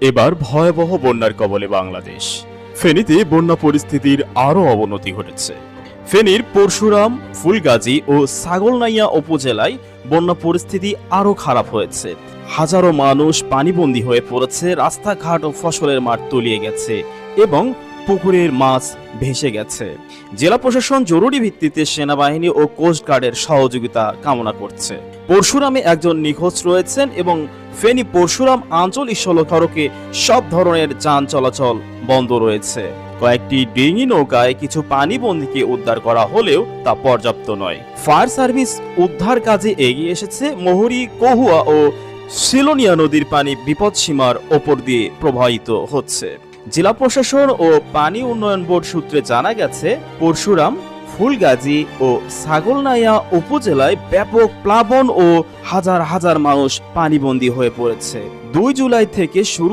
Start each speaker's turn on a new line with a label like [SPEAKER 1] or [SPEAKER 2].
[SPEAKER 1] এবার ভয়াবহ বন্যার কবলে বাংলাদেশ। ফেনীতে বন্যা পরিস্থিতির আরও অবনতি ঘটেছে। ফেনীর পরশুরাম, ফুলগাজী ও ছাগলনাইয়া উপজেলায় বন্যা পরিস্থিতি আরও খারাপ হয়েছে। হাজারো মানুষ পানিবন্দী হয়ে পড়েছে, রাস্তাঘাট ও ফসলের মাঠ তলিয়ে গেছে এবং পুকুরের মাছ ভেসে গেছে। জেলা প্রশাসন জরুরি ভিত্তিতে সেনাবাহিনী ও কোস্টগার্ডের সহযোগিতা কামনা করছে। পরশুরামে একজন নিখোঁজ রয়েছেন এবং ফেনী পরশুরাম আঞ্চলিক সড়ক সড়কে সব ধরনের যান চলাচল বন্ধ রয়েছে। কয়েকটি ডিঙি নৌকায় কিছু পানিবন্দীকে উদ্ধার করা হলেও তা পর্যাপ্ত নয়। ফায়ার সার্ভিস উদ্ধার কাজে এগিয়ে এসেছে মোহরি, কহুয়া ও সিলোনিয়া নদীর পানি বিপদসীমার ওপর দিয়ে প্রবাহিত হচ্ছে। জেলা প্রশাসন ও পানি উন্নয়ন বোর্ড সূত্রে জানা গেছে, পরশুরাম, ফুলগাজী ও ছাগলনাইয়া উপজেলায় ব্যাপক প্লাবন ও হাজার হাজার মানুষ পানিবন্দী হয়ে পড়েছে। দুই জুলাই থেকে শুরু